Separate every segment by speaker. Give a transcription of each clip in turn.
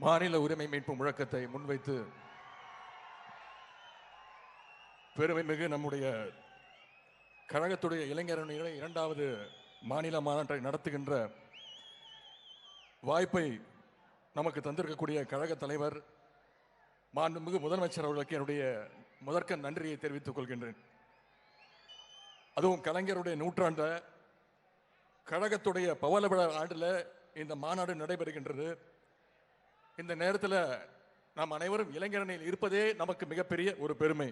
Speaker 1: மாநில உரிமை மீட்பு முழக்கத்தை முன்வைத்து பெருமைமிகு நம்முடைய கழகத்துடைய இளைஞரணிகளை இரண்டாவது மாநில மாநாட்டை நடத்துகின்ற வாய்ப்பை நமக்கு தந்திருக்கக்கூடிய கழக தலைவர் மாண்புமிகு முதலமைச்சர் அவர்களுக்கு என்னுடைய முதற்க நன்றியை தெரிவித்துக் கொள்கின்றேன். அதுவும் கலைஞருடைய நூற்றாண்ட கழகத்துடைய பவலவிழா ஆண்டில் இந்த மாநாடு நடைபெறுகின்றது. இந்த நேரத்தில் நாம் அனைவரும் இளைஞரணியில் இருப்பதே நமக்கு மிகப்பெரிய ஒரு பெருமை.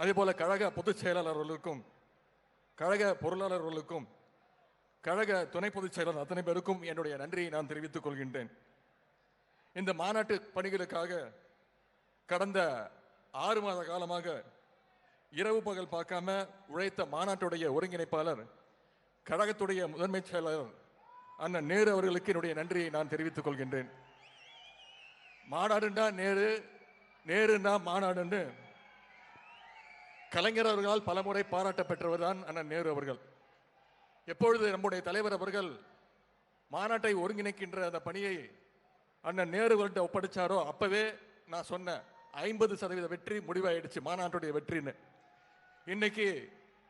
Speaker 1: அதே போல கழக பொதுச் செயலாளர்களுக்கும் கழக பொருளாளர்களுக்கும் கழக துணை பொதுச் செயலாளர் அத்தனை பேருக்கும் என்னுடைய நன்றியை நான் தெரிவித்துக் கொள்கின்றேன். இந்த மாநாட்டு பணிகளுக்காக கடந்த ஆறு மாத காலமாக இரவு பகல் பார்க்காம உழைத்த மாநாட்டுடைய ஒருங்கிணைப்பாளர் கழகத்துடைய முதன்மைச் செயலாளர் அண்ணன் நேரு அவர்களுக்கு என்னுடைய நன்றியை நான் தெரிவித்துக் கொள்கின்றேன். மாநாடுண்டா நேரு நேருண்டா மாநாடுன்னு கலைஞர் அவர்களால் பலமுறை பாராட்ட பெற்றவர் தான் அண்ணன் நேரு அவர்கள். எப்பொழுது நம்முடைய தலைவர் அவர்கள் மாநாட்டை ஒருங்கிணைக்கின்ற அந்த பணியை அண்ணன் நேருவர்கிட்ட ஒப்படைச்சாரோ அப்பவே நான் சொன்னேன் ஐம்பது சதவீத வெற்றி முடிவாயிடுச்சு மாநாட்டுடைய வெற்றின்னு. இன்னைக்கு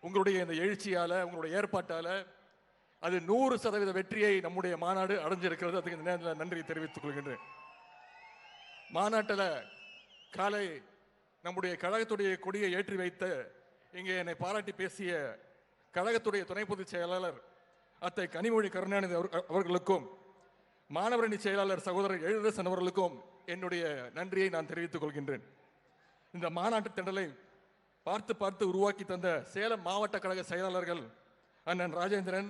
Speaker 1: உங்களுடைய இந்த எழுச்சியால் உங்களுடைய ஏற்பாட்டால் அது நூறு சதவீத வெற்றியை நம்முடைய மாநாடு அடைஞ்சிருக்கிறது. அதுக்கு இந்த நேரத்தில் நன்றி தெரிவித்துக் கொள்கின்றேன். மாநாட்டில் காலை நம்முடைய கழகத்துடைய கொடியை ஏற்றி வைத்த இங்கே என்னை பாராட்டி பேசிய கழகத்துடைய துணை பொதுச் செயலாளர் அத்தை கனிமொழி கருணாநிதி அவர்களுக்கும் மாணவரணி செயலாளர் சகோதரர் எழுதரசன் அவர்களுக்கும் என்னுடைய நன்றியை நான் தெரிவித்துக் கொள்கின்றேன். இந்த மாநாட்டு திடலை பார்த்து பார்த்து உருவாக்கி தந்த சேலம் மாவட்ட கழக செயலாளர்கள் அண்ணன் ராஜேந்திரன்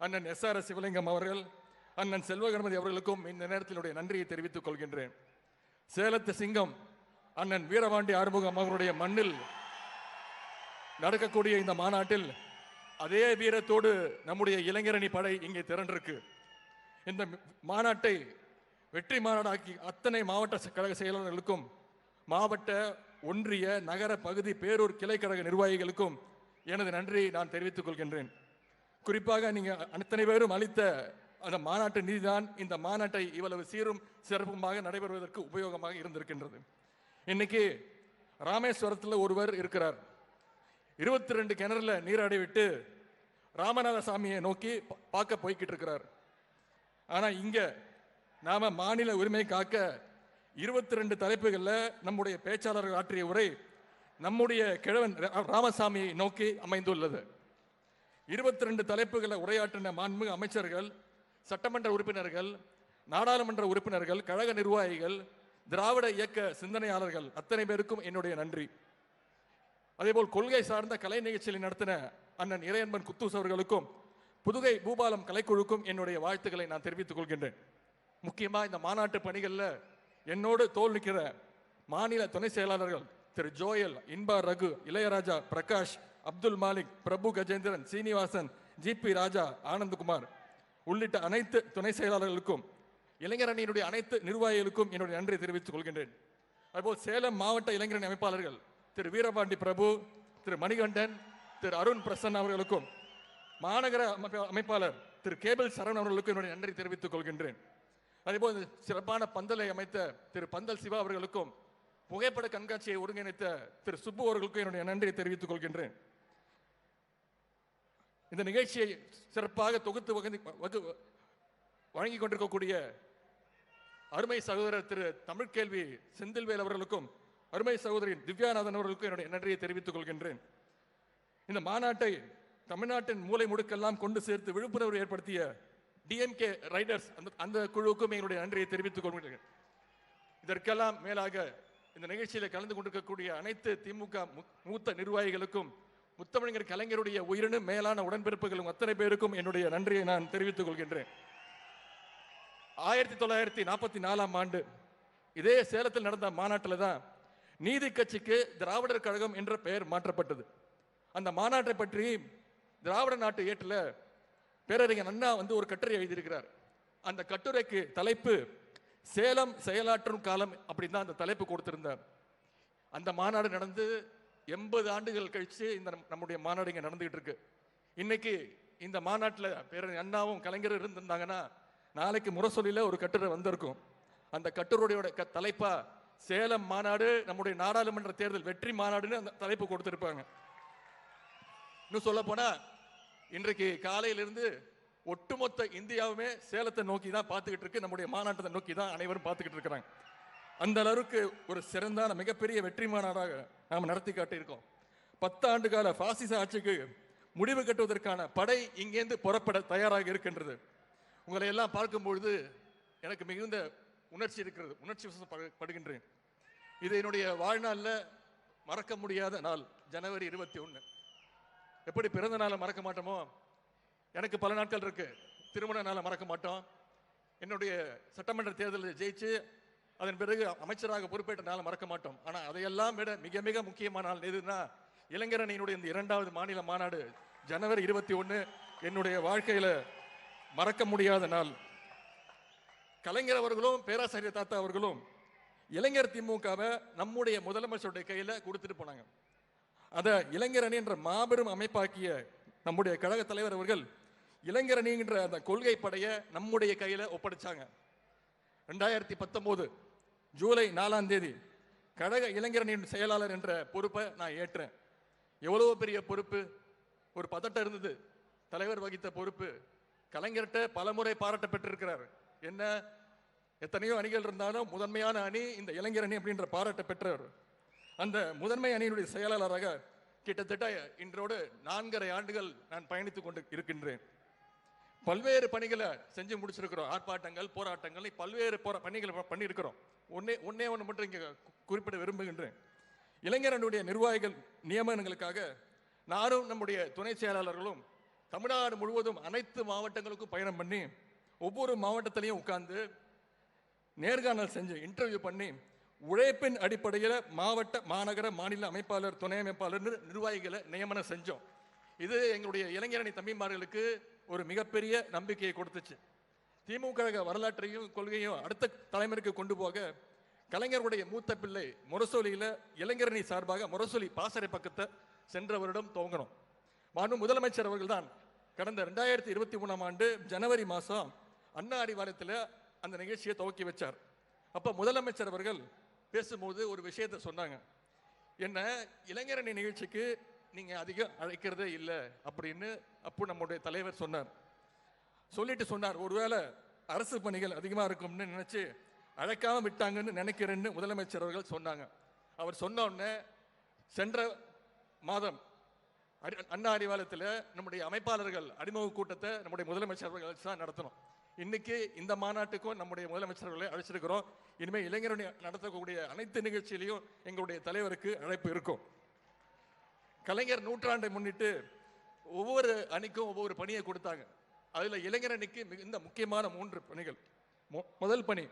Speaker 1: அண்ணன் எஸ் ஆர் எஸ் சிவலிங்கம் அவர்கள் அண்ணன் செல்வகணபதி அவர்களுக்கும் இந்த நேரத்தினுடைய நன்றியை தெரிவித்துக் கொள்கின்றேன். சேலத்து சிங்கம் அண்ணன் வீரபாண்டி ஆறுமுகம் அவருடைய மண்ணில் நடக்கக்கூடிய இந்த மாநாட்டில் அதே வீரத்தோடு நம்முடைய இளைஞரணி படை இங்கே திரண்டிருக்கு. இந்த மாநாட்டை வெற்றி மாநாடாக்கி அத்தனை மாவட்ட கழக செயலாளர்களுக்கும் மாவட்ட ஒன்றிய நகர பகுதி பேரூர் கிளை கழக நிர்வாகிகளுக்கும் எனது நன்றியை நான் தெரிவித்துக் கொள்கின்றேன். குறிப்பாக நீங்கள் அத்தனை பேரும் அளித்த அந்த மாநாட்டு நிதிதான் இந்த மாநாட்டை இவ்வளவு சீரும் சிறப்புமாக நடைபெறுவதற்கு உபயோகமாக இருந்திருக்கின்றது. இன்னைக்கு ராமேஸ்வரத்தில் ஒருவர் இருக்கிறார். இருபத்தி ரெண்டு கிணறுல நீராடி விட்டு ராமநாத சாமியை நோக்கி பார்க்க போய்கிட்டு இருக்கிறார் ஆனால் இங்கே நாம் மாநில உரிமை காக்க இருபத்தி ரெண்டு தலைப்புகளில் நம்முடைய பேச்சாளர்கள் ஆற்றிய உரை நம்முடைய கிழவன் ரா- ராமசாமியை நோக்கி அமைந்துள்ளது. இருபத்தி ரெண்டு தலைப்புகளை உரையாற்றின மாண்புமிகு அமைச்சர்கள் சட்டமன்ற உறுப்பினர்கள் நாடாளுமன்ற உறுப்பினர்கள் கழக நிர்வாகிகள் திராவிட இயக்க சிந்தனையாளர்கள் அத்தனை பேருக்கும் என்னுடைய நன்றி. அதேபோல் கொள்கை சார்ந்த கலை நிகழ்ச்சிகளை நடத்தின அண்ணன் இறையன்பன் குத்தூஸ் அவர்களுக்கும் புதுகை பூபாலம் கலைக்குழுக்கும் என்னுடைய வாழ்த்துக்களை நான் தெரிவித்துக் கொள்கின்றேன். முக்கியமா இந்த மாநாட்டு பணிகளில் என்னோடு தோல் நிற்கிற மாநில துணை செயலாளர்கள் திரு ஜோயல் இன்பா ரகு இளையராஜா பிரகாஷ் அப்துல் மாலிக் பிரபு கஜேந்திரன் சீனிவாசன் ஜிபி ராஜா ஆனந்தகுமார் உள்ளிட்ட அனைத்து துணை செயலாளர்களுக்கும் இளைஞர் அணியினுடைய அனைத்து நிர்வாகிகளுக்கும் என்னுடைய நன்றி தெரிவித்துக் கொள்கின்றேன். அதுபோல் சேலம் மாவட்ட இளைஞரணி அமைப்பாளர்கள் திரு வீரபாண்டி பிரபு திரு மணிகண்டன் திரு அருண் பிரசன் அவர்களுக்கும் மாநகர அமைப்ப- அமைப்பாளர் திரு கேபிள் சரண் அவர்களுக்கும் என்னுடைய நன்றி தெரிவித்துக் கொள்கின்றேன். அதேபோல் சிறப்பான பந்தலை அமைத்த திரு பந்தல் சிவா அவர்களுக்கும் புகைப்பட கண்காட்சியை ஒருங்கிணைத்த திரு சுப்பு அவர்களுக்கும் என்னுடைய நன்றியை தெரிவித்துக் கொள்கின்றேன். இந்த நிகழ்ச்சியை சிறப்பாக தொகுத்து வகுந்து வகு வழங்கி கொண்டிருக்கக்கூடிய அருமை சகோதரர் திரு தமிழ்கேள்வி செந்தில்வேல் அவர்களுக்கும் அருமை சகோதரி திவ்யாநாதன் அவர்களுக்கும் என்னுடைய நன்றியை தெரிவித்துக் கொள்கின்றேன். இந்த மாநாட்டை தமிழ்நாட்டின் மூலை முடுக்கெல்லாம் கொண்டு சேர்த்து விழிப்புணர்வு ஏற்படுத்திய டிஎம்கே ரைடர்ஸ் அந்த அந்த குழுவுக்கும் என்னுடைய நன்றியை தெரிவித்துக் கொள்கிறேன். இதற்கெல்லாம் மேலாக இந்த நிகழ்ச்சியில் கலந்து கொண்டிருக்கக்கூடிய அனைத்து திமுக மூத்த நிர்வாகிகளுக்கும் முத்தமிழர் கலைஞருடைய உயிரினு மேலான உடன்பிறப்புகளும் அத்தனை பேருக்கும் என்னுடைய நன்றியை நான் தெரிவித்துக் கொள்கின்றேன். ஆயிரத்தி தொள்ளாயிரத்தி நாற்பத்தி நாலாம் ஆண்டு இதே சேலத்தில் நடந்த மாநாட்டில் தான் நீதி கட்சிக்கு திராவிடர் கழகம் என்ற பெயர் மாற்றப்பட்டது. அந்த மாநாட்டை பற்றி திராவிட நாட்டு ஏட்டில் பேரறிஞர் அண்ணா வந்து ஒரு கட்டுரை எழுதியிருக்கிறார். அந்த கட்டுரைக்கு தலைப்பு சேலம் செயலாற்றும் காலம் அப்படின்னு தான் அந்த தலைப்பு கொடுத்திருந்தார். அந்த மாநாடு நடந்து எண்பது ஆண்டுகள் கழிச்சு இந்த நம்- நம்முடைய மாநாடு இங்கே நடந்துகிட்டு இருக்கு. இன்னைக்கு இந்த மாநாட்டில் பேர அண்ணாவும் கலைஞரும் இருந்திருந்தாங்கன்னா நாளைக்கு முரசொலியில் ஒரு கட்டுரை வந்திருக்கும். அந்த கட்டுரையோட க தலைப்பா சேலம் மாநாடு நம்முடைய நாடாளுமன்ற தேர்தல் வெற்றி மாநாடுன்னு அந்த தலைப்பு கொடுத்துருப்பாங்க. இன்னும் சொல்ல போனா இன்றைக்கு காலையிலிருந்து ஒட்டுமொத்த இந்தியாவுமே சேலத்தை நோக்கி தான் பார்த்துக்கிட்டு இருக்கு. நம்முடைய மாநாட்டத்தை நோக்கி தான் அனைவரும் பார்த்துக்கிட்டு இருக்கிறாங்க. அந்த அளவுக்கு ஒரு சிறந்தான மிகப்பெரிய வெற்றி மாநாடாக நாம் நடத்தி காட்டியிருக்கோம். பத்து ஆண்டு கால பாசிச ஆட்சிக்கு முடிவு கட்டுவதற்கான படை இங்கேருந்து புறப்பட தயாராக இருக்கின்றது. உங்களை எல்லாம் பார்க்கும்பொழுது எனக்கு மிகுந்த உணர்ச்சி இருக்கிறது. உணர்ச்சி படுகின்றேன் இது என்னுடைய வாழ்நாளில் மறக்க முடியாத நாள் ஜனவரி இருபத்தி ஒன்று எப்படி பிறந்த நாளை மறக்க மாட்டோமோ? எனக்கு பல நாட்கள் இருக்கு. திருமண நாளை மறக்க மாட்டோம். என்னுடைய சட்டமன்ற தேர்தலில் ஜெயிச்சு அதன் பிறகு அமைச்சராக பொறுப்பேற்ற நாள் மறக்க மாட்டோம். ஆனால் அதையெல்லாம் விட மிக மிக முக்கியமான நாள் எதுனா இளைஞரணியினுடைய இந்த இரண்டாவது மாநில மாநாடு ஜனவரி இருபத்தி ஒன்று என்னுடைய வாழ்க்கையில மறக்க முடியாத நாள். கலைஞர் அவர்களும் பேராசிரியர் தாத்தா அவர்களும் இளைஞர் திமுகவை நம்முடைய முதலமைச்சருடைய கையில கொடுத்துட்டு போனாங்க. அதை இளைஞரணி என்ற மாபெரும் அமைப்பாக்கிய நம்முடைய கழக தலைவர் அவர்கள் இளைஞரணிங்கிற அந்த கொள்கை படையை நம்முடைய கையில ஒப்படைச்சாங்க. ரெண்டாயிரத்தி பத்தொம்போது ஜூலை நாலாம் தேதி கழக இளைஞரணியின் செயலாளர் என்ற பொறுப்பை நான் ஏற்றேன். எவ்வளவு பெரிய பொறுப்பு? ஒரு பதட்டம் இருந்தது. தலைவர் வகித்த பொறுப்பு. கலைஞர்கிட்ட பலமுறை பாராட்ட பெற்றிருக்கிறார் என்ன? எத்தனையோ அணிகள் இருந்தாலும் முதன்மையான அணி இந்த இளைஞர் அணி அப்படின்ற பாராட்ட பெற்றவர். அந்த முதன்மை அணியினுடைய செயலாளராக கிட்டத்தட்ட இன்றோடு நான்கரை ஆண்டுகள் நான் பயணித்துக் கொண்டு இருக்கின்றேன். பல்வேறு பணிகளை செஞ்சு முடிச்சிருக்கிறோம். ஆர்ப்பாட்டங்கள் போராட்டங்கள் பல்வேறு போரா பணிகளை பண்ணியிருக்கிறோம். ஒன்னே ஒன்னே ஒன்று மட்டும் இங்கே குறிப்பிட விரும்புகின்றேன். இளைஞரனுடைய நிர்வாகிகள் நியமனங்களுக்காக நானும் நம்முடைய துணை செயலாளர்களும் தமிழ்நாடு முழுவதும் அனைத்து மாவட்டங்களுக்கும் பயணம் பண்ணி ஒவ்வொரு மாவட்டத்திலையும் உட்கார்ந்து நேர்காணல் செஞ்சு இன்டர்வியூ பண்ணி உழைப்பின் அடிப்படையில் மாவட்ட மாநகர மாநில அமைப்பாளர் துணை அமைப்பாளர் நிர்வாகிகளை நியமனம் செஞ்சோம். இது எங்களுடைய இளைஞரணி தம்பிமார்களுக்கு ஒரு மிகப்பெரிய நம்பிக்கையை கொடுத்துச்சு. திமுக வரலாற்றையும் கொள்கையும் அடுத்த தலைமுறைக்கு கொண்டு போக கலைஞருடைய மூத்த பிள்ளை முரசொலியில் இளைஞரணி சார்பாக முரசொலி பாசறை பக்கத்தை சென்ற வருடம் துவங்கணும். மாண்பு முதலமைச்சர் அவர்கள்தான் கடந்த ரெண்டாயிரத்தி இருபத்தி மூணாம் ஆண்டு ஜனவரி மாதம் அண்ணா அறிவாலயத்தில் அந்த நிகழ்ச்சியை துவக்கி வச்சார். அப்போ முதலமைச்சர் அவர்கள் பேசும்போது ஒரு விஷயத்தை சொன்னாங்க. என்ன இளைஞரணி நிகழ்ச்சிக்கு நீங்கள் அதிகம் அழைக்கிறதே இல்லை அப்படின்னு அப்போ நம்முடைய தலைவர் சொன்னார். சொல்லிட்டு சொன்னார் ஒருவேளை அரசு பணிகள் அதிகமாக இருக்கும்னு நினச்சி அழைக்காம விட்டாங்கன்னு நினைக்கிறேன்னு முதலமைச்சர் அவர்கள் சொன்னாங்க. அவர் சொன்னோடனே சென்ற மாதம் அடி- அண்ணா அறிவாலயத்தில் நம்முடைய அமைப்பாளர்கள் அறிமுக கூட்டத்தை நம்முடைய முதலமைச்சர் அவர்கள் தான் நடத்தணும். இன்னைக்கு இந்த மாநாட்டுக்கும் நம்முடைய முதலமைச்சர்களை அழைச்சிருக்கிறோம். இனிமேல் இளைஞரணி நடத்தக்கூடிய அனைத்து நிகழ்ச்சியிலையும் எங்களுடைய தலைவருக்கு அழைப்பு இருக்கும். கலைஞர் நூற்றாண்டை முன்னிட்டு ஒவ்வொரு அணிக்கும் ஒவ்வொரு பணியை கொடுத்தாங்க. அதில் இளைஞர் அணிக்கு மிகுந்த முக்கியமான மூன்று பணிகள். முதல் பணி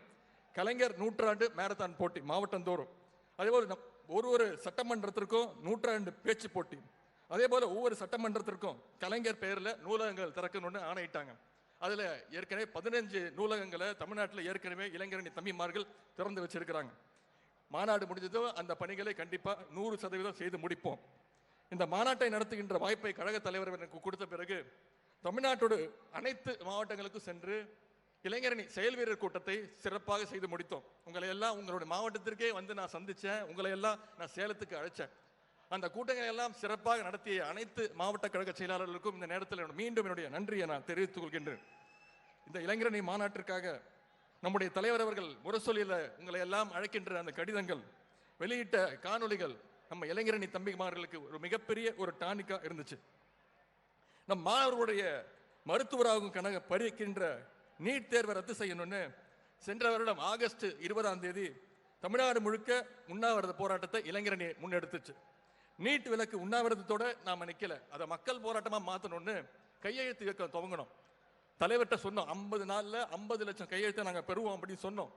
Speaker 1: கலைஞர் நூற்றாண்டு மேரத்தான் போட்டி மாவட்டந்தோறும். அதேபோல் நம் ஒரு ஒரு சட்டமன்றத்திற்கும் நூற்றாண்டு பேச்சு போட்டி. அதே போல் ஒவ்வொரு சட்டமன்றத்திற்கும் கலைஞர் பெயரில் நூலகங்கள் திறக்கணும்னு ஆணையிட்டாங்க. அதில் ஏற்கனவே பதினஞ்சு நூலகங்களை தமிழ்நாட்டில் ஏற்கனவே இளைஞரணி தம்பிமார்கள் திறந்து வச்சிருக்கிறாங்க. மாநாடு முடிஞ்சதும் அந்த பணிகளை கண்டிப்பாக நூறு சதவீதம் செய்து முடிப்போம். இந்த மாநாட்டை நடத்துகின்ற வாய்ப்பை கழக தலைவர் எனக்கு கொடுத்த பிறகு தமிழ்நாட்டோடு அனைத்து மாவட்டங்களுக்கும் சென்று இளைஞரணி செயல் வீரர் கூட்டத்தை சிறப்பாக செய்து முடித்தோம். உங்களை எல்லாம் உங்களுடைய மாவட்டத்திற்கே வந்து நான் சந்திச்சேன். உங்களை எல்லாம் நான் சேலத்துக்கு அழைச்சேன். அந்த கூட்டங்களை எல்லாம் சிறப்பாக நடத்திய அனைத்து மாவட்ட கழக செயலாளர்களுக்கும் இந்த நேரத்தில் என்னோட- மீண்டும் என்னுடைய நன்றியை நான் தெரிவித்துக் கொள்கின்றேன். இந்த இளைஞரணி மாநாட்டிற்காக நம்முடைய தலைவர் அவர்கள் முரசொலியில் உங்களை எல்லாம் அழைக்கின்ற அந்த கடிதங்கள் வெளியிட்ட காணொளிகள் நம்ம இளைஞரணி தம்பிமார்களுக்கு ஒரு மிகப்பெரிய ஒரு டானிக்கா இருந்துச்சு. நம் மாணவர்களுடைய மருத்துவராகும் கனக பறிக்கின்ற நீட் தேர்வை ரத்து செய்யணும்னு சென்ற வருடம் ஆகஸ்ட் இருபதாம் தேதி தமிழ்நாடு முழுக்க உண்ணாவிரத போராட்டத்தை இளைஞரணி முன்னெடுத்துச்சு. நீட் விலக்கு உண்ணாவிரதத்தோட நாம நிக்கல. அதை மக்கள் போராட்டமா மாற்றணும்னு கையெழுத்து இயக்கம் துவங்கணும் தலைவர்கிட்ட சொன்னோம் ஐம்பது நாள்ல ஐம்பது லட்சம் கையெழுத்தை நாங்க பெறுவோம் அப்படின்னு சொன்னோம்.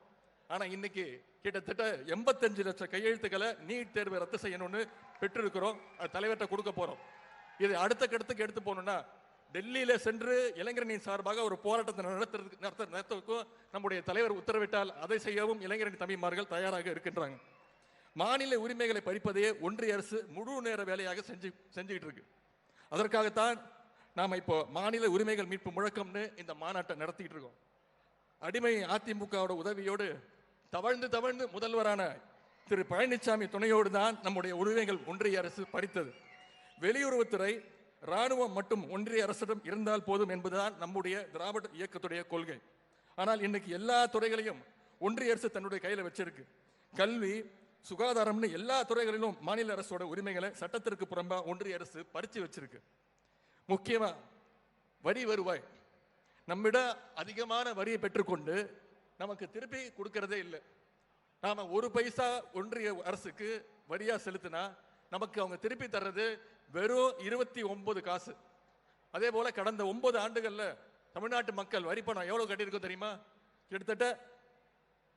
Speaker 1: ஆனால் இன்னைக்கு கிட்டத்தட்ட எண்பத்தஞ்சு லட்சம் கையெழுத்துக்களை நீட் தேர்வை ரத்து செய்யணும்னு பெற்றிருக்கிறோம். அது தலைவர்கிட்ட கொடுக்க போகிறோம் இது அடுத்த கட்டத்துக்கு எடுத்து போகணும்னா டெல்லியில் சென்று இளைஞரணியின் சார்பாக ஒரு போராட்டத்தை நடத்துறதுக்கு நடத்த நடத்துவதற்கும் நம்முடைய தலைவர் உத்தரவிட்டால் அதை செய்யவும் இளைஞரணி தம்பிமார்கள் தயாராக இருக்கின்றாங்க. மாநில உரிமைகளை பறிப்பதையே ஒன்றிய அரசு முழு நேர வேலையாக செஞ்சு செஞ்சுக்கிட்டு இருக்கு. அதற்காகத்தான் நாம் இப்போ மாநில உரிமைகள் மீட்பு முழக்கம்னு இந்த மாநாட்டை நடத்திட்டு இருக்கோம். அடிமை அதிமுகவோட உதவியோடு தவழ்ந்து தவழ்ந்து முதல்வரான திரு பழனிசாமி துணையோடு தான் நம்முடைய உரிமைகள் ஒன்றிய அரசு பறித்தது. வெளியுறவுத்துறை ராணுவம் மட்டும் ஒன்றிய அரசிடம் இருந்தால் போதும் என்பதுதான் நம்முடைய திராவிட இயக்கத்துடைய கொள்கை. ஆனால் இன்னைக்கு எல்லா துறைகளையும் ஒன்றிய அரசு தன்னுடைய கையில் வச்சிருக்கு. கல்வி சுகாதாரம்னு எல்லா துறைகளிலும் மாநில அரசோட உரிமைகளை சட்டத்திற்கு புறம்பாக ஒன்றிய அரசு பறித்து வச்சிருக்கு. முக்கியமா வரி வருவாய். நம்மிட அதிகமான வரியை பெற்றுக்கொண்டு நமக்கு திருப்பி கொடுக்கறதே இல்லை. நாம் ஒரு பைசா ஒன்றிய அரசுக்கு வரியாக செலுத்தினா நமக்கு அவங்க திருப்பி தர்றது வெறும் இருபத்தி ஒன்பது காசு. அதே போல் கடந்த ஒன்பது ஆண்டுகளில் தமிழ்நாட்டு மக்கள் வரி பணம் எவ்வளோ கட்டியிருக்கோம் தெரியுமா? கிட்டத்தட்ட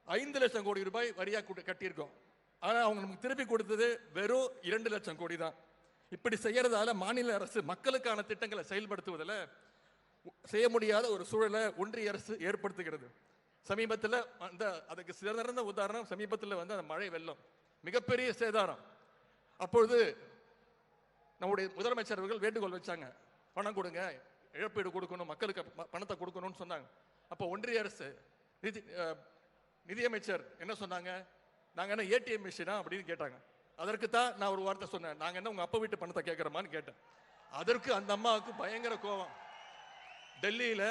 Speaker 1: ஐந்து லட்சம் கோடி ரூபாய் வரியாக கட்டியிருக்கோம். ஆனால் அவங்க நமக்கு திருப்பி கொடுத்தது வெறும் இரண்டு லட்சம் கோடி தான். இப்படி செய்கிறதால மாநில அரசு மக்களுக்கான திட்டங்களை செயல்படுத்துவதில் செய்ய முடியாத ஒரு சூழலை ஒன்றிய அரசு ஏற்படுத்துகிறது. சமீபத்தில் அந்த அதுக்கு சிறந்த உதாரணம் சமீபத்தில் வந்து அந்த மழை வெள்ளம். மிகப்பெரிய சேதாரம். அப்பொழுது நம்முடைய முதலமைச்சர் அவர்கள் வேண்டுகோள் வச்சாங்க. பணம் கொடுங்க இழப்பீடு கொடுக்கணும் மக்களுக்கு பணத்தை கொடுக்கணும்னு சொன்னாங்க. அப்போ ஒன்றிய அரசு நிதி நிதியமைச்சர் என்ன சொன்னாங்க? நாங்கள் என்ன ஏடிஎம் மிஷினா அப்படின்னு கேட்டாங்க. அதற்கு தான் நான் ஒரு வார்த்தை சொன்னேன். நாங்கள் என்ன உங்கள் அப்பா வீட்டு பணத்தை கேட்குறோமான்னு கேட்டேன். அதற்கு அந்த அம்மாவுக்கு பயங்கர கோபம். டெல்லியில்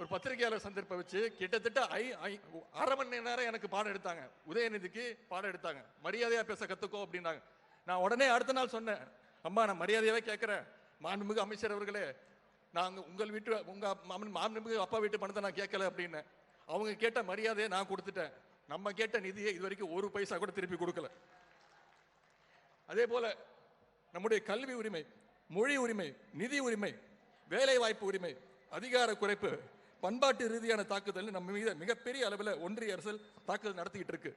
Speaker 1: ஒரு பத்திரிகையாளர் சந்திப்பை வச்சு கிட்டத்தட்ட ஐ ஐ அரை மணி நேரம் எனக்கு பாடம் எடுத்தாங்க. உதயநிதிக்கு பாடம் எடுத்தாங்க. மரியாதையாக பேச கற்றுக்கோ அப்படின்னாங்க. நான் உடனே அடுத்த நாள் சொன்னேன் அம்மா நான் மரியாதையாகவே கேட்குறேன் மாண்புமிகு அமைச்சர் அவர்களே நாங்க உங்கள் வீட்டு உங்கள் மாமன் மாண்புமிகு அப்பா வீட்டு பணத்தை நான் கேட்கல அப்படின்னு. அவங்க கேட்ட மரியாதையை நான் கொடுத்துட்டேன். நம்ம கேட்ட நிதியை இது வரைக்கும் ஒரு பைசா கூட திருப்பி கொடுக்கல. அதே போல் நம்முடைய கல்வி உரிமை மொழி உரிமை நிதி உரிமை வேலை வாய்ப்பு உரிமை அதிகார குறைப்பு பண்பாட்டு ரீதியான தாக்குதல் நம்ம மீது மிகப்பெரிய அளவில் ஒன்றிய அரசு தாக்குதல் நடத்திக்கிட்டு இருக்கு.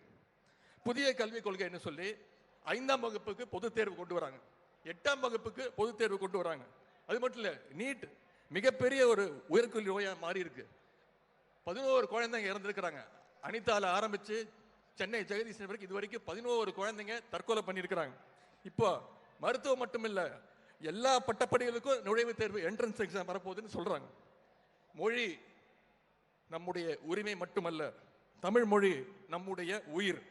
Speaker 1: புதிய கல்விக் கொள்கைன்னு சொல்லி ஐந்தாம் வகுப்புக்கு பொதுத் தேர்வு கொண்டு வராங்க. எட்டாம் வகுப்புக்கு பொதுத் தேர்வு கொண்டு வராங்க. அது மட்டும் இல்லை நீட் மிகப்பெரிய ஒரு உயர்கல்வி நோயாக மாறி இருக்கு. பதினோரு குழந்தைங்க இறந்துருக்கிறாங்க. அனிதாவில் ஆரம்பித்து சென்னை ஜெகதீசன் வரைக்கும் இது வரைக்கும் பதினோரு குழந்தைங்க தற்கொலை பண்ணியிருக்கிறாங்க. இப்போ மருத்துவம் மட்டும் இல்லை எல்லா பட்டப்படிகளுக்கும் நுழைவுத் தேர்வு என்ட்ரன்ஸ் எக்ஸாம் வரப்போகுதுன்னு சொல்கிறாங்க மொழி நம்முடைய உரிமை மட்டுமல்ல தமிழ் மொழி நம்முடைய உயிர்.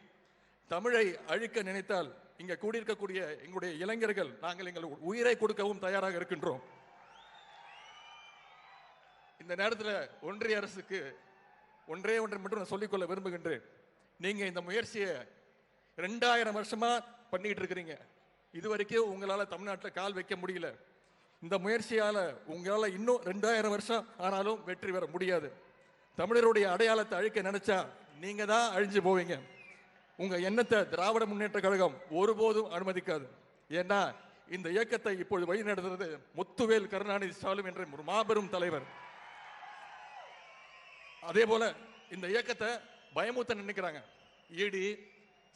Speaker 1: தமிழை அழிக்க நினைத்தால் இங்கே கூடியிருக்கக்கூடிய எங்களுடைய இளைஞர்கள் நாங்கள் எங்கள் உயிரை கொடுக்கவும் தயாராக இருக்கின்றோம். இந்த நேரத்தில் ஒன்றிய அரசுக்கு ஒன்றே ஒன்றை மட்டும் நான் சொல்லிக்கொள்ள விரும்புகின்றேன். நீங்கள் இந்த முயற்சியை ரெண்டாயிரம் வருஷமா பண்ணிகிட்டு இருக்கிறீங்க. இது வரைக்கும் உங்களால் தமிழ்நாட்டில் கால் வைக்க முடியல. இந்த முயற்சியால் உங்களால் இன்னும் ரெண்டாயிரம் வருஷம் ஆனாலும் வெற்றி பெற முடியாது. தமிழருடைய அடையாளத்தை அழிக்க நினைச்சா நீங்க தான் அழிஞ்சு போவீங்க. உங்க எண்ணத்தை திராவிட முன்னேற்ற கழகம் ஒருபோதும் அனுமதிக்காது. ஏன்னா இந்த இயக்கத்தை இப்பொழுது வழிநடத்துறது முத்துவேல் கருணாநிதி ஸ்டாலின் என்ற ஒரு மாபெரும் தலைவர். அதே போல இந்த இயக்கத்தை பயமுத்த நினைக்கிறாங்க. இடி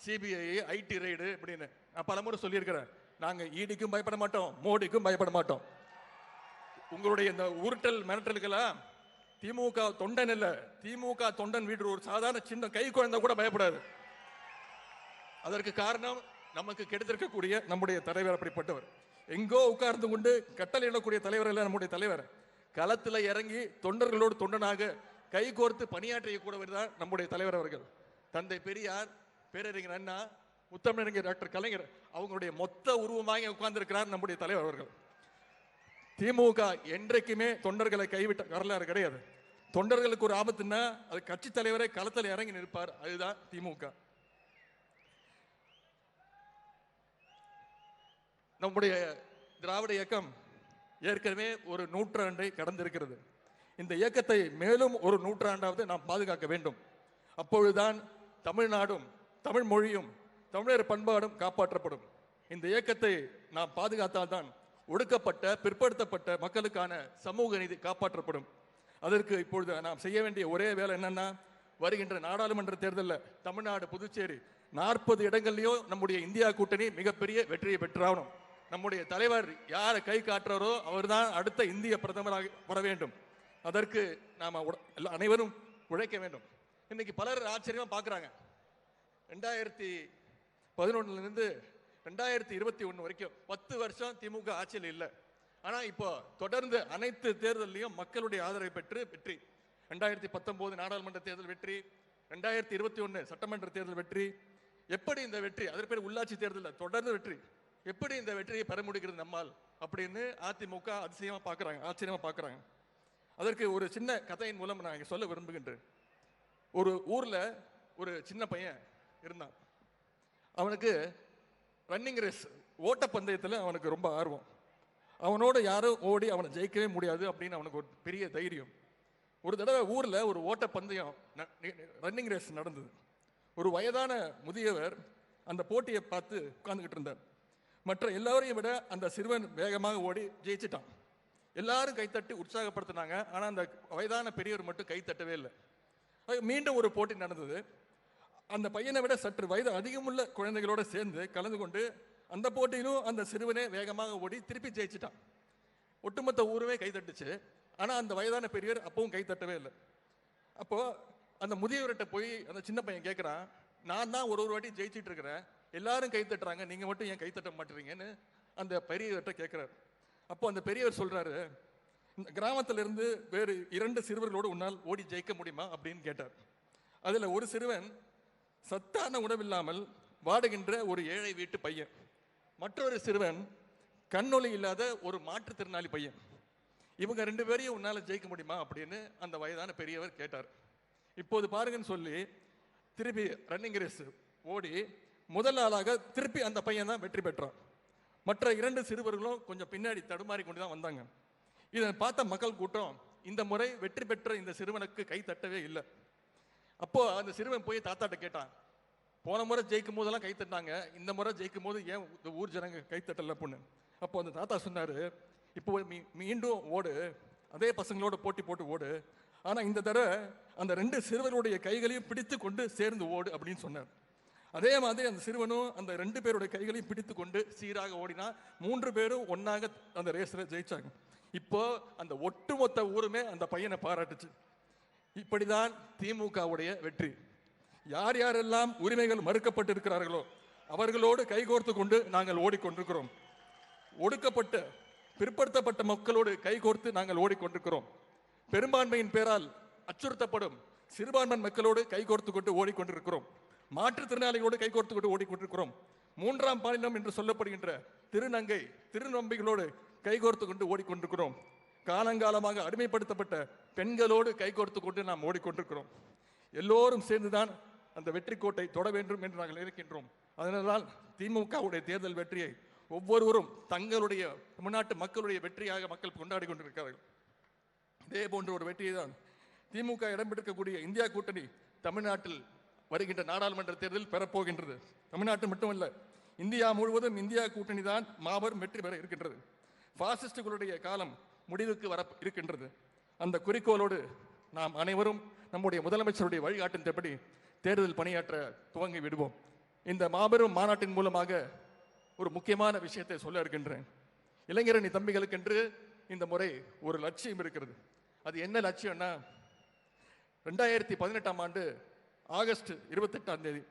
Speaker 1: சிபிஐ ஐடி ரைடு அப்படின்னு நான் பலமுறை சொல்லியிருக்கிறேன். நாங்கள் இடிக்கும் பயப்பட மாட்டோம் மோடிக்கும் பயப்பட மாட்டோம். உங்களுடைய இந்த உருட்டல் மிரட்டலுக்கெல்லாம் திமுக தொண்டன் இல்ல. திமுக தொண்டன் வீடு ஒரு சாதாரண சின்ன கை குழந்தை கூட பயப்படாது. அதற்கு காரணம் நமக்கு கெடுத்திருக்கக்கூடிய நம்முடைய தலைவர் அப்படிப்பட்டவர். எங்கோ உட்கார்ந்து கொண்டு கட்டளையிடக்கூடிய தலைவர் அல்ல நம்முடைய தலைவர். களத்தில் இறங்கி தொண்டர்களோடு தொண்டனாக கை கோர்த்து பணியாற்றிய கூடவர் தான் நம்முடைய தலைவர் அவர்கள். தந்தை பெரியார் பேரறிஞர் அண்ணா முத்தமிழறிஞர் டாக்டர் கலைஞர். அவங்களுடைய மொத்த உருவமாக உட்கார்ந்திருக்கிறார் நம்முடைய தலைவர் அவர்கள். திமுக என்றைக்குமே தொண்டர்களை கைவிட்ட வரலாறு கிடையாது. தொண்டர்களுக்கு ஒரு ஆபத்துன்னா அது கட்சி தலைவரே களத்தில் இறங்கி நிற்பார். அதுதான் திமுக. நம்முடைய திராவிட இயக்கம் ஏற்கனவே ஒரு நூற்றாண்டை கடந்திருக்கிறது. இந்த இயக்கத்தை மேலும் ஒரு நூற்றாண்டாவது நாம் பாதுகாக்க வேண்டும். அப்பொழுதுதான் தமிழ்நாடும் தமிழ் மொழியும் தமிழர் பண்பாடும் காப்பாற்றப்படும். இந்த இயக்கத்தை நாம் பாதுகாத்தால்தான் ஒடுக்கப்பட்ட பிற்படுத்தப்பட்ட மக்களுக்கான சமூக நீதி காப்பாற்றப்படும். அதற்கு இப்பொழுது நாம் செய்ய வேண்டிய ஒரே வேலை என்னன்னா வருகின்ற நாடாளுமன்ற தேர்தலில் தமிழ்நாடு புதுச்சேரி நாற்பது இடங்கள்லையும் நம்முடைய இந்தியா கூட்டணி மிகப்பெரிய வெற்றியை பெற்றாகணும். நம்முடைய தலைவர் யாரை கை காட்டுறாரோ அவர்தான் அடுத்த இந்திய பிரதமராக வர வேண்டும். அதற்கு நாம் உட- எல்லா- அனைவரும் உழைக்க வேண்டும். இன்னைக்கு பலர் ஆச்சரியமாக பார்க்குறாங்க ரெண்டாயிரத்தி பதினொன்னுலிருந்து ரெண்டாயிரத்தி இருபத்தி ஒன்று வரைக்கும் பத்து வருஷம் திமுக ஆட்சியில் இல்லை. ஆனால் இப்போ தொடர்ந்து அனைத்து தேர்தலையும் மக்களுடைய ஆதரவை பெற்று வெற்றி. ரெண்டாயிரத்தி பத்தொம்போது நாடாளுமன்ற தேர்தல் வெற்றி. ரெண்டாயிரத்தி இருபத்தி ஒன்று சட்டமன்ற தேர்தல் வெற்றி. எப்படி இந்த வெற்றி? அதற்கு பேர் உள்ளாட்சி தேர்தலில் தொடர்ந்து வெற்றி. எப்படி இந்த வெற்றியை பெற முடிகிறது நம்மால்? அப்படின்னு அதிமுக அதிசயமாக பார்க்குறாங்க ஆச்சரியமாக பார்க்குறாங்க அதற்கு ஒரு சின்ன கதையின் மூலம் நான் இங்கே சொல்ல விரும்புகின்றேன். ஒரு ஊரில் ஒரு சின்ன பையன் இருந்தான். அவனுக்கு ரன்னிங் ரேஸ் ஓட்டப்பந்தயத்தில் அவனுக்கு ரொம்ப ஆர்வம். அவனோட யாரும் ஓடி அவனை ஜெயிக்கவே முடியாது அப்படின்னு அவனுக்கு ஒரு பெரிய தைரியம். ஒரு தடவை ஊரில் ஒரு ஓட்டப்பந்தயம் ரன்னிங் ரேஸ் நடந்தது. ஒரு வயதான முதியவர் அந்த போட்டியை பார்த்து உட்கார்ந்துக்கிட்டு இருந்தார். மற்ற எல்லாரையும் விட அந்த சிறுவன் வேகமாக ஓடி ஜெயிச்சிட்டான். எல்லாரும் கைத்தட்டி உற்சாகப்படுத்தினாங்க. ஆனால் அந்த வயதான பெரியவர் மட்டும் கைத்தட்டவே இல்லை. அது மீண்டும் ஒரு போட்டி நடந்தது. அந்த பையனை விட சற்று வயது அதிகமுள்ள குழந்தைகளோட சேர்ந்து கலந்து கொண்டு அந்த போட்டியிலும் அந்த சிறுவனே வேகமாக ஓடி திருப்பி ஜெயிச்சிட்டான். ஒட்டுமொத்த ஊருமே கை தட்டுச்சு ஆனால் அந்த வயதான பெரியவர் அப்பவும் கைத்தட்டவே இல்லை. அப்போது அந்த முதியவர்கிட்ட போய் அந்த சின்ன பையன் கேட்குறான் நான் தான் ஒரு ஒரு வாட்டி ஜெயிச்சிட்டு இருக்கிறேன். எல்லாரும் கைத்தட்டுறாங்க நீங்கள் மட்டும் ஏன் கை தட்ட மாட்டேறீங்கன்னு அந்த பெரியவர்கிட்ட கேட்குறாரு அப்போ அந்த பெரியவர் சொல்கிறாரு இந்த கிராமத்திலிருந்து வேறு இரண்டு சிறுவர்களோடு உன்னால் ஓடி ஜெயிக்க முடியுமா? அப்படின்னு கேட்டார். அதில் ஒரு சிறுவன் சத்தான உணவில்லாமல் வாடுகின்ற ஒரு ஏழை வீட்டு பையன். மற்றொரு சிறுவன் கண்ணொலி இல்லாத ஒரு மாற்றுத்திறனாளி பையன். இவங்க ரெண்டு பேரையும் உன்னால் ஜெயிக்க முடியுமா அப்படின்னு அந்த வயதான பெரியவர் கேட்டார். இப்போது பாருங்கன்னு சொல்லி திருப்பி ரன்னிங் ரேஸ் ஓடி முதல் ஆளாக திருப்பி அந்த பையன் தான் வெற்றி பெற்றான். மற்ற இரண்டு சிறுவர்களும் கொஞ்சம் பின்னாடி தடுமாறி கொண்டு தான் வந்தாங்க. இதை பார்த்த மக்கள் கூட்டம் இந்த முறை வெற்றி பெற்ற இந்த சிறுவனுக்கு கை தட்டவே இல்லை. அப்போ அந்த சிறுவன் போய் தாத்தாட்ட கேட்டான் போன முறை ஜெயிக்கும் போதெல்லாம் கை தட்டினாங்க. இந்த முறை ஜெயிக்கும் போது ஏன் இந்த ஊர் ஜனங்க கை தட்டல? பொண்ணு அப்போ அந்த தாத்தா சொன்னார் இப்போ மீ- மீண்டும் ஓடு. அதே பசங்களோட போட்டி போட்டு ஓடு. ஆனால் இந்த தடவை அந்த ரெண்டு சிறுவருடைய கைகளையும் பிடித்து கொண்டு சேர்ந்து ஓடு அப்படின்னு சொன்னார். அதே மாதிரி அந்த சிறுவனும் அந்த ரெண்டு பேருடைய கைகளையும் பிடித்து கொண்டு சீராக ஓடினா மூன்று பேரும் ஒன்றாக அந்த ரேஸில் ஜெயிச்சாங்க. இப்போ அந்த ஒட்டுமொத்த ஊருமே அந்த பையனை பாராட்டுச்சு. இப்படிதான் திமுகவுடைய வெற்றி. யார் யாரெல்லாம் உரிமைகள் மறுக்கப்பட்டிருக்கிறார்களோ அவர்களோடு கைகோர்த்து கொண்டு நாங்கள் ஓடிக்கொண்டிருக்கிறோம். ஒடுக்கப்பட்ட பிற்படுத்தப்பட்ட மக்களோடு கைகோர்த்து நாங்கள் ஓடிக்கொண்டிருக்கிறோம். பெரும்பான்மையின் பேரால் அச்சுறுத்தப்படும் சிறுபான்மை மக்களோடு கைகோர்த்து கொண்டு ஓடிக்கொண்டிருக்கிறோம். மாற்றுத்திறனாளிகளோடு கைகோர்த்து கொண்டு ஓடிக்கொண்டிருக்கிறோம். மூன்றாம் பாலினம் என்று சொல்லப்படுகின்ற திருநங்கை திருநம்பிகளோடு கைகோர்த்து கொண்டு ஓடிக்கொண்டிருக்கிறோம். காலங்காலமாக அடிமைப்படுத்தப்பட்ட பெண்களோடு கைகோர்த்து கொண்டு நாம் ஓடிக்கொண்டிருக்கிறோம். எல்லோரும் சேர்ந்துதான் அந்த வெற்றி கோட்டை தொட வேண்டும் என்று நாங்கள் இருக்கின்றோம் அதனால் திமுகவுடைய தேர்தல் வெற்றியை ஒவ்வொருவரும் தங்களுடைய தமிழ்நாட்டு மக்களுடைய வெற்றியாக மக்கள் கொண்டாடி கொண்டிருக்கிறார்கள். இதே போன்ற ஒரு வெற்றியை தான் திமுக இடம்பெற்றிருக்கக்கூடிய இந்தியா கூட்டணி தமிழ்நாட்டில் வருகின்ற நாடாளுமன்ற தேர்தலில் பெறப்போகின்றது. தமிழ்நாட்டில் மட்டுமல்ல இந்தியா முழுவதும் இந்தியா கூட்டணி தான் மாபெரும் வெற்றி பெற இருக்கின்றது. பாசிஸ்டுகளுடைய காலம் முடிவுக்கு வர இருக்கின்றது. அந்த குறிக்கோளோடு நாம் அனைவரும் நம்முடைய முதலமைச்சருடைய வழிகாட்டின்படி தேர்தல் பணியாற்ற துவங்கி விடுவோம். இந்த மாபெரும் மாநாட்டின் மூலமாக ஒரு முக்கியமான விஷயத்தை சொல்ல இருக்கின்றேன். இளைஞரணி தம்பிகளுக்கென்று இந்த முறை ஒரு லட்சியம் இருக்கிறது. அது என்ன லட்சியம்னா ரெண்டாயிரத்தி பதினெட்டாம் ஆண்டு ஆகஸ்ட் இருபத்தெட்டாம் தேதி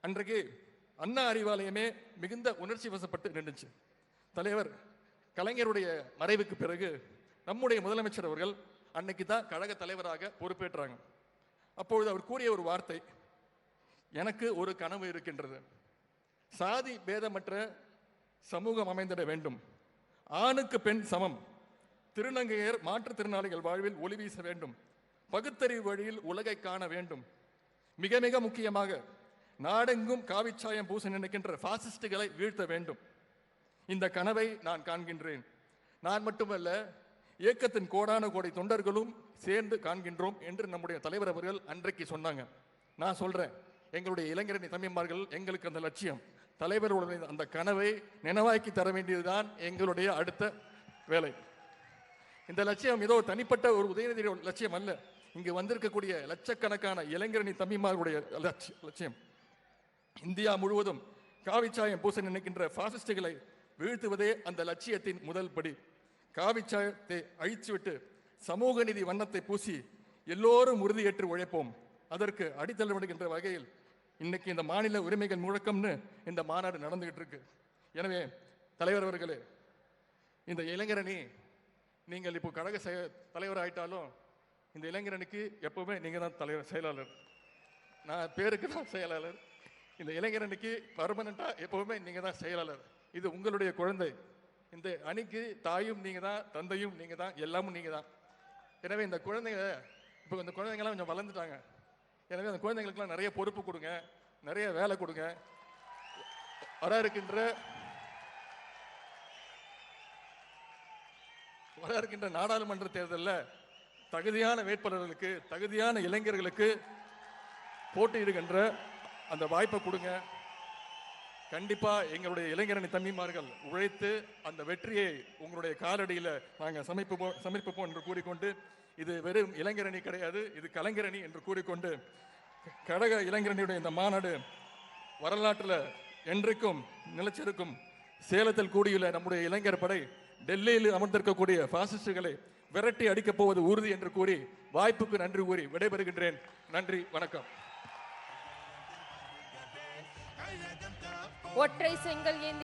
Speaker 1: அன்றைக்கு அண்ணா அறிவாலயமே மிகுந்த உணர்ச்சி வசப்பட்டு நின்றுச்சு. தலைவர் கலைஞருடைய மறைவுக்கு பிறகு நம்முடைய முதலமைச்சர் அவர்கள் அன்னைக்கு தான் கழக தலைவராக பொறுப்பேற்றாங்க. அப்பொழுது அவர் கூறிய ஒரு வார்த்தை எனக்கு ஒரு கனவு இருக்கின்றது. சாதி பேதமற்ற சமூகம் அமைந்திட வேண்டும். ஆணுக்கு பெண் சமம். திருநங்கையர் மாற்றுத்திறனாளிகள் வாழ்வில் ஒளி வீச வேண்டும். பகுத்தறிவு வழியில் உலகை காண வேண்டும். மிக மிக முக்கியமாக நாடெங்கும் காவிச்சாயம் பூச நினைக்கின்ற பாசிஸ்டுகளை வீழ்த்த வேண்டும். இந்த கனவை நான் காண்கின்றேன். நான் மட்டுமல்ல இயக்கத்தின் கோடான கோடை தொண்டர்களும் சேர்ந்து காண்கின்றோம் என்று நம்முடைய தலைவர் அவர்கள் அன்றைக்கு சொன்னாங்க. நான் சொல்றேன் எங்களுடைய இளைஞரணி தம்பிமார்கள் எங்களுக்கு அந்த லட்சியம். தலைவருடைய அந்த கனவை நினைவாக்கி தர வேண்டியதுதான் எங்களுடைய அடுத்த வேலை. இந்த லட்சியம் ஏதோ தனிப்பட்ட ஒரு உதயநிதி லட்சியம் அல்ல. இங்கு வந்திருக்கக்கூடிய லட்சக்கணக்கான இளைஞரணி தம்பிமார்களுடைய லட்சியம். இந்தியா முழுவதும் காவிச்சாயம் பூச நினைக்கின்ற பாசிஸ்டுகளை வீழ்த்துவதே அந்த லட்சியத்தின் முதல் படி. காவிச்சாயத்தை அழித்துவிட்டு சமூக நிதி வண்ணத்தை பூசி எல்லோரும் உறுதியேற்று உழைப்போம். அதற்கு அடித்தளமிடுகின்ற வகையில் இன்னைக்கு இந்த மாநில உரிமைகள் முழக்கம்னு இந்த மாநாடு நடந்துகிட்டு இருக்கு எனவே தலைவர் அவர்களே இந்த இளைஞரணி நீங்கள் இப்போ கழக செய- தலைவர் ஆயிட்டாலும் இந்த இளைஞரனுக்கு எப்பவுமே நீங்கள் தான் தலைவர் செயலாளர். நான் பேருக்கு தான் செயலாளர். இந்த இளைஞரனுக்கு பர்மனண்ட்டாக எப்பவுமே நீங்கள் தான் செயலாளர். இது உங்களுடைய குழந்தை. இந்த அணிக்கு தாயும் நீங்கள் தான் தந்தையும் நீங்கள் தான் எல்லாமும் நீங்கள் தான். எனவே இந்த குழந்தைங்க இப்போ இந்த குழந்தைங்கெல்லாம் கொஞ்சம் வளர்ந்துட்டாங்க. எனவே அந்த குழந்தைங்களுக்குலாம் நிறைய பொறுப்பு கொடுங்க நிறைய வேலை கொடுங்க. வர இருக்கின்ற வர இருக்கின்ற நாடாளுமன்ற தேர்தலில் தகுதியான வேட்பாளர்களுக்கு தகுதியான இளைஞர்களுக்கு போட்டியிடுகின்ற அந்த வாய்ப்பை கொடுங்க. கண்டிப்பா எங்களுடைய இளைஞரணி தம்பிமார்கள் உழைத்து அந்த வெற்றியை உங்களுடைய காலடியில் நாங்கள் சமைப்போம் சமர்ப்பிப்போம் என்று கூறிக்கொண்டு இது வெறும் இளைஞரணி கிடையாது இது கலைஞரணி என்று கூறிக்கொண்டு கடக இளைஞரணியுடைய இந்த மாநாடு வரலாற்றில் என்றைக்கும் நிலைச்சிருக்கும் சேலத்தில் கூடியுள்ள நம்முடைய இளைஞர் படை டெல்லியில் அமர்ந்திருக்கக்கூடிய பாசிஸ்டுகளை விரட்டி அடிக்கப் போவது உறுதி என்று கூறி வாய்ப்புக்கு நன்றி கூறி விடைபெறுகின்றேன். நன்றி வணக்கம்.
Speaker 2: ஒற்றை செங்கல் ஏந்தி